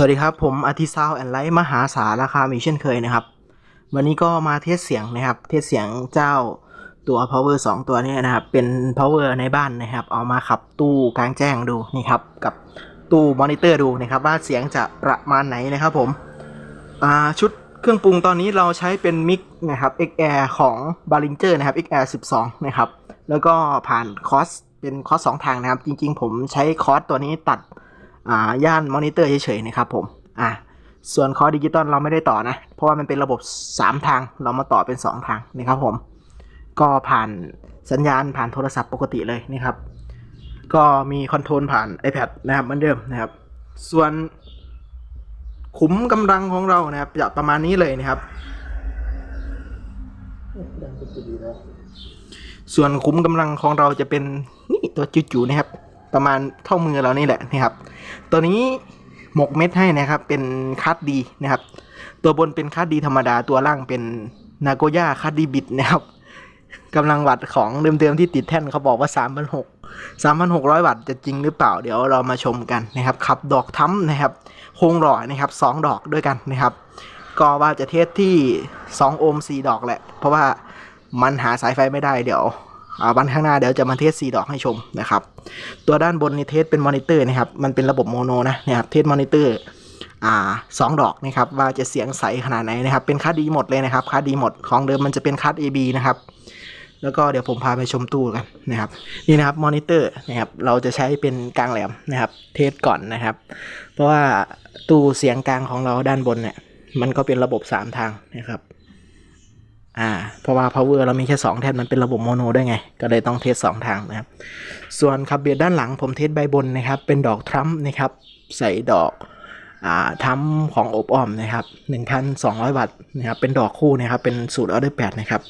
สวัสดีครับ ผมอาทิซาวแอนไลท์มหาสารคามอีกเช่นเคยนะครับ วันนี้ก็มาเทสเสียงนะครับ เทสเสียงเจ้าตัว power 2 ตัวนี้นะครับ เป็น power ในบ้านนะครับ เอามาขับตู้กลางแจ้งดูนี่ครับ กับตู้มอนิเตอร์ดูนะครับ ว่าเสียงจะประมาณไหนนะครับผมชุดเครื่องปรุงตอนนี้เราใช้เป็นมิกนะครับ XR ของ b a r i n g e r นะครับ XR 12 นะครับ แล้วก็ผ่านคอสเป็นคอสสองทางนะครับ จริง ๆ ผมใช้คอสตัวนี้ตัด ย่านมอนิเตอร์เฉยๆนะครับผมอ่าส่วนคอร์ดิจิตอลเราไม่ได้ต่อนะ เพราะว่ามันเป็นระบบ 3 ทางเรามาต่อเป็น 2 ทางนะครับผม ก็ผ่านสัญญาณผ่านโทรศัพท์ปกติเลยนะครับ ก็มีคอนโทรลผ่าน iPad นะครับเหมือนเดิมนะครับ ส่วนขุมกำลังของเรานะครับจะประมาณนี้เลยนะครับส่วนขุมกำลังของเราจะเป็นนี่ตัวจิ๋วๆนะครับ ประมาณเท่ามือเรานี่แหละนะครับ ตัวนี้หมกเม็ดให้นะครับเป็นคัดดีนะครับ ตัวบนเป็นคัดดีธรรมดาตัวล่างเป็นนาโกย่าคัดดีบิดนะครับกำลังวัตต์ของเดิมๆที่ติดแท่นเขาบอกว่า3,600 3,600 วัตต์จะจริงหรือเปล่า เดี๋ยวเรามาชมกันนะครับขับดอกทั้มนะครับโคงหล่อนะครับ2ดอกด้วยกันนะครับ ก็ว่าจะเทสที่ 2 โอห์ม4ดอกแหละ เพราะว่ามันหาสายไฟไม่ได้เดี๋ยว วันข้างหน้าเดี๋ยวจะมาเทส 4 ดอกให้ชมนะครับ ตัวด้านบนนี่เทสเป็นมอนิเตอร์นะครับ มันเป็นระบบโมโนนะนะครับ เทสมอนิเตอร์อ่าสองดอกนะครับว่าจะเสียงใสขนาดไหนนะครับ เป็นคัดดีหมดเลยนะครับคัดดีหมดของเดิมมันจะเป็นคัด AB นะครับแล้วก็เดี๋ยวผมพาไปชมตู้กันนะครับนี่นะครับมอนิเตอร์นะครับเราจะใช้เป็นกลางแหลมนะครับ เทสก่อนนะครับ เพราะว่าตู้เสียงกลางของเราด้านบนเนี่ยมันก็เป็นระบบ 3 ทางนะครับ อ่าเพราะว่า power เรามีแค่ 2 แท่นมันเป็นระบบโมโนด้วยไง ก็เลยต้องเทส 2 ทางนะครับ ส่วนคับเบียดด้านหลังผมเทสใบบนนะครับ เป็นดอกทรัมป์นะครับ ใส่ดอกอ่าทรัมป์ของอบอ้อมนะครับ 1,200 วัตต์นะครับ เป็นดอกคู่นะครับ เป็นสูตรออเดอร์แปดนะครับ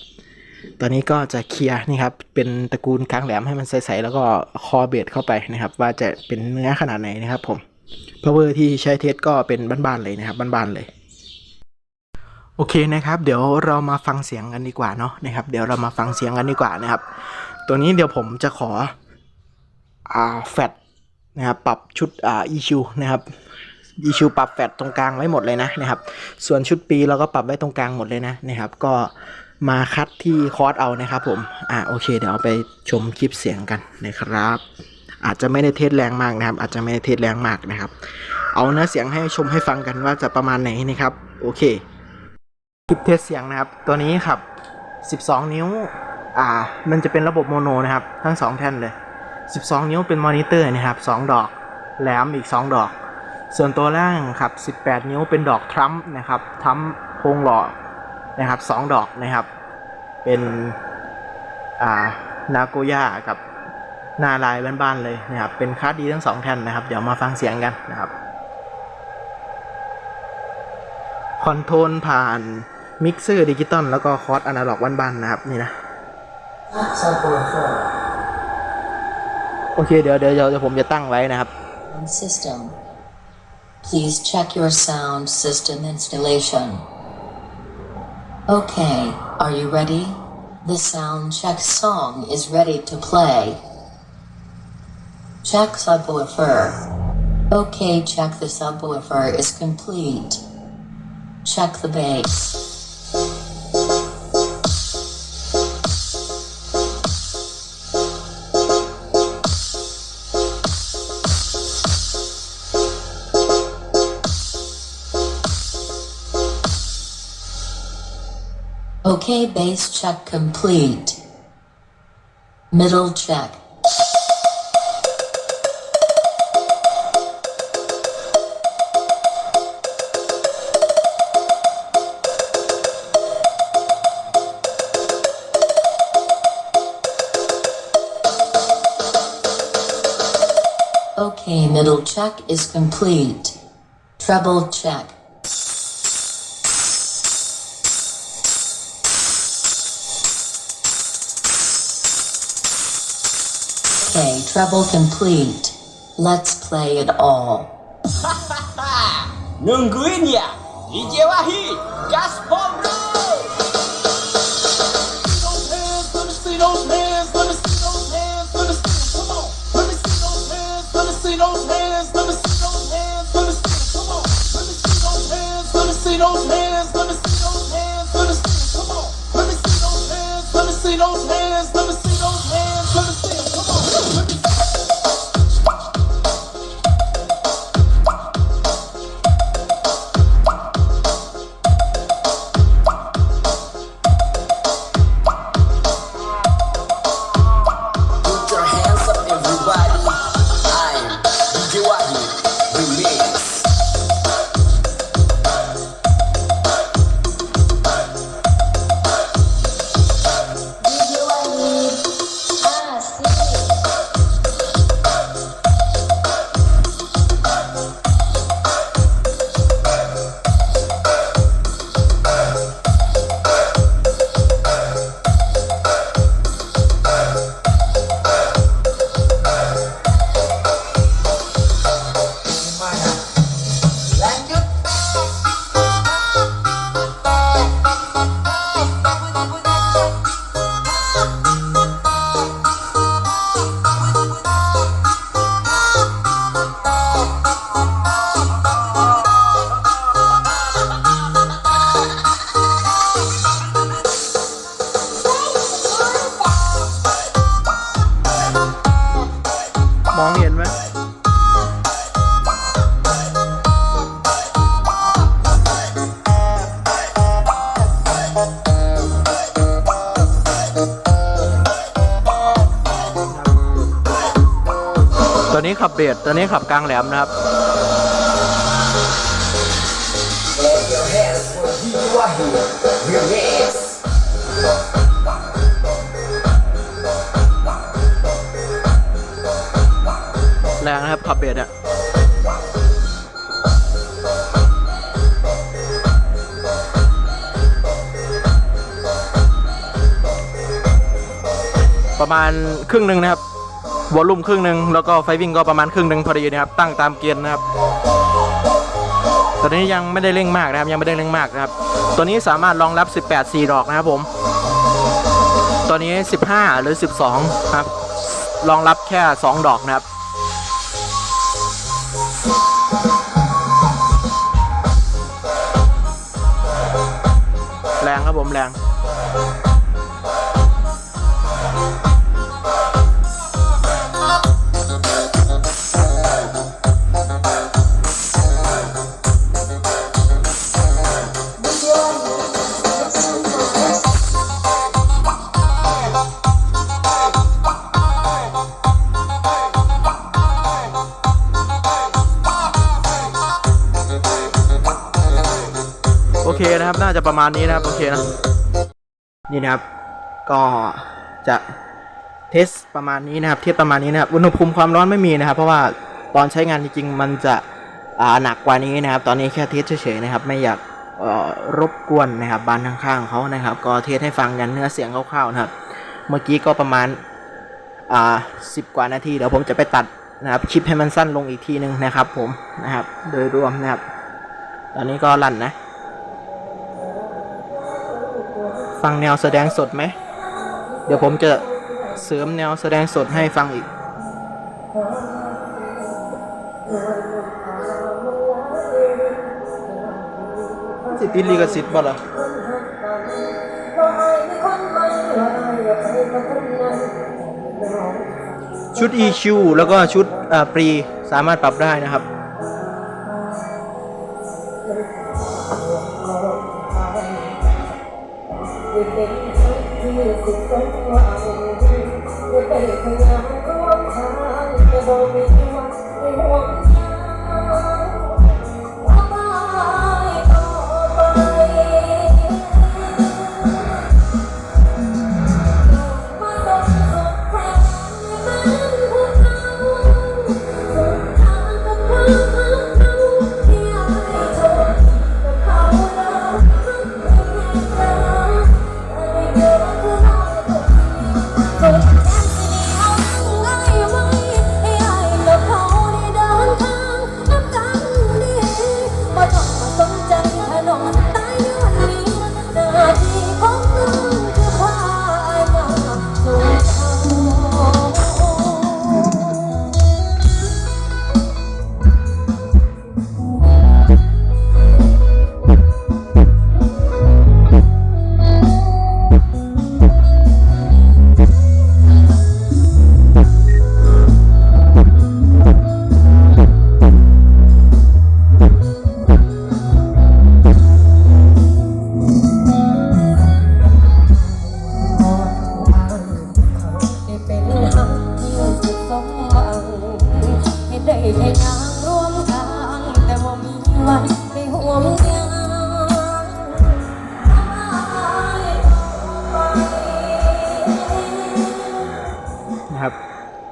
ตอนนี้ก็จะเคลียร์นี่ครับ เป็นตระกูลกลางแหลมให้มันใสๆแล้วก็คอเบสเข้าไปนะครับ ว่าจะเป็นเนื้อขนาดไหนนะครับผม power ที่ใช้เทสก็เป็นบ้านๆเลยนะครับบ้านๆเลย โอเคนะครับ เดี๋ยวเรามาฟังเสียงกันดีกว่าเนาะนะครับ เดี๋ยวเรามาฟังเสียงกันดีกว่านะครับ ตัวนี้เดี๋ยวผมจะขออ่าแฟดนะครับปรับชุดอ่า EQ นะครับ EQ ปรับแฟดตรงกลางไว้หมดเลยนะนะครับ ส่วนชุดปีเราก็ปรับไว้ตรงกลางหมดเลยนะนะครับ ก็มาคัดที่คอร์สเอานะครับผมอ่าโอเค เดี๋ยวเอาไปชมคลิปเสียงกันนะครับ อาจจะไม่ได้เทสแรงมากนะครับ อาจจะไม่ได้เทสแรงมากนะครับ เอาเนื้อเสียงให้ชมให้ฟังกันว่าจะประมาณไหนนะครับ โอเค คลิปเทสเสียงนะครับ ตัวนี้ครับ 12 นิ้ว อ่า มันจะเป็นระบบโมโนนะครับ ทั้ง 2 แท่นเลย 12 นิ้วเป็นมอนิเตอร์นะครับ 2 ดอก แหลมอีก 2 ดอก ส่วนตัวล่างครับ 18 นิ้วเป็นดอกทรัมป์นะครับทรัมป์โครงหล่อ นะครับ 2 ดอกนะครับ เป็น อ่า นาโกย่ากับนาลายบ้านๆเลยนะครับ เป็นคาร์ดดีทั้ง 2 แท่นนะครับ เดี๋ยวมาฟังเสียงกันนะครับ คอนโทรลผ่าน มิกเซอร์ดิจิตอลแล้วก็คอร์สอนาล็อกบ้านๆนะครับ นี่นะโอเคเดี๋ยวเดี๋ยวเดี๋ยวผมจะตั้งไว้นะครับ System. Please check your sound system installation. Okay, are you ready? The sound check song is ready to play. Check subwoofer. Okay, check the subwoofer is complete. Check the bass. Okay, bass check complete. Middle check. Okay, middle check is complete. Treble check. Okay, treble complete. Let's play it all. Nungguin ya? DJ Wahid, gaspol ตัวนี้ขับเบสตัวนี้ขับกลางแหลมนะครับแรงนะครับขับเบสอะประมาณครึ่งหนึ่งนะครับ วอลลุ่มครึ่งหนึ่งแล้วก็ไฟวิ่งก็ประมาณครึ่งหนึ่งพอดีนะครับ ตั้งตามเกณฑ์นะครับตัวนี้ยังไม่ได้เร่งมากนะครับ ยังไม่ได้เร่งมากนะครับ ตัวนี้สามารถรองรับ 18 4 ดอกนะครับผม ตัวนี้ 15 หรือ 12 ครับ รองรับแค่ 2 ดอกนะครับแรงครับผมแรง จะประมาณนี้นะครับโอเคนะนี่นะครับ ก็จะเทสประมาณนี้นะครับ เทียบประมาณนี้นะครับอุณหภูมิความร้อนไม่มีนะครับ เพราะว่าตอนใช้งานจริงๆมันจะอ่าหนักกว่านี้นะครับ ตอนนี้แค่เทสเฉยๆนะครับ ไม่อยากเอ่อรบกวนนะครับบ้านข้างๆเขานะครับ ก็เทสให้ฟังกันเนื้อเสียงคร่าวๆนะครับ เมื่อกี้ก็ประมาณอ่าสิบกว่านาทีเดี๋ยวผมจะไปตัดนะครับคลิปให้มันสั้นลงอีกทีนึงนะครับ ผมนะครับ โดยรวมนะครับ ตอนนี้ก็ลั่นนะ ฟังแนวแสดงสดไหม เดี๋ยวผมจะเสริมแนวแสดงสดให้ฟังอีก สิติลีกสิทธิ์บ่ล่ะชุด EQ แล้วก็ชุดปรีสามารถปรับได้นะครับ สุดแ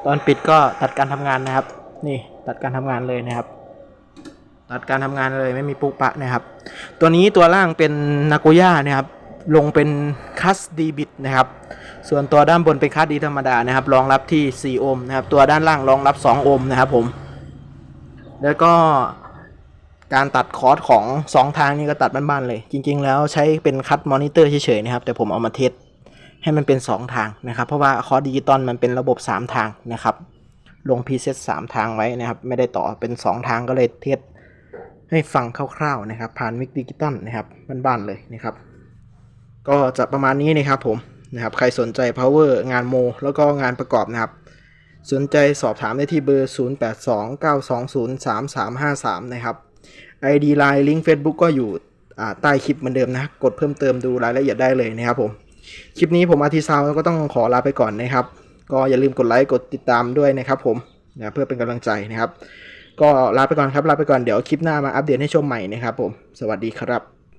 ตอนปิดก็ตัดการทำงานนะครับ นี่ตัดการทำงานเลยนะครับ ตัดการทำงานเลยไม่มีปุกปะนะครับ ตัวนี้ตัวล่างเป็นนาโกย่านะครับลงเป็นคัสดีบิตนะครับ ส่วนตัวด้านบนเป็นคัสดีธรรมดานะครับรองรับที่ 4 โอห์มนะครับ ตัวด้านล่างรองรับ 2 โอห์มนะครับผม แล้วก็การตัดคอร์สของ 2 ทางนี่ก็ตัดบ้านๆเลย จริง ๆ แล้วใช้เป็นคัดมอนิเตอร์เฉยๆนะครับ แต่ผมเอามาเทส ให้มันเป็น 2 ทางนะครับ เพราะว่าคอร์สดิจิตอลมันเป็นระบบ 3 ทางนะครับ ลงพรีเซต3ทางไว้นะครับ ไม่ได้ต่อเป็น 2 ทางก็เลยเทสให้ฟังคร่าวๆนะครับ ผ่านมิกดิจิตอลนะครับบ้านๆเลยนะครับ ก็จะประมาณนี้นะครับผมนะครับ ใครสนใจ power งานโม แล้วก็งานประกอบนะครับ สนใจสอบถามได้ที่เบอร์ 0829203353 นะครับ ID Line ลิงก์ Facebook ก็อยู่ใต้คลิปเหมือนเดิมนะ กดเพิ่มเติมดูรายละเอียดได้เลยนะครับผม คลิปนี้ผมอาทิซาวก็ต้องขอลาไปก่อนนะครับ ก็อย่าลืมกดไลค์กดติดตามด้วยนะครับผมนะเพื่อเป็นกำลังใจนะครับ ก็ลาไปก่อนครับลาไปก่อนเดี๋ยวคลิปหน้ามาอัปเดตให้ชมใหม่นะครับผมสวัสดีครับ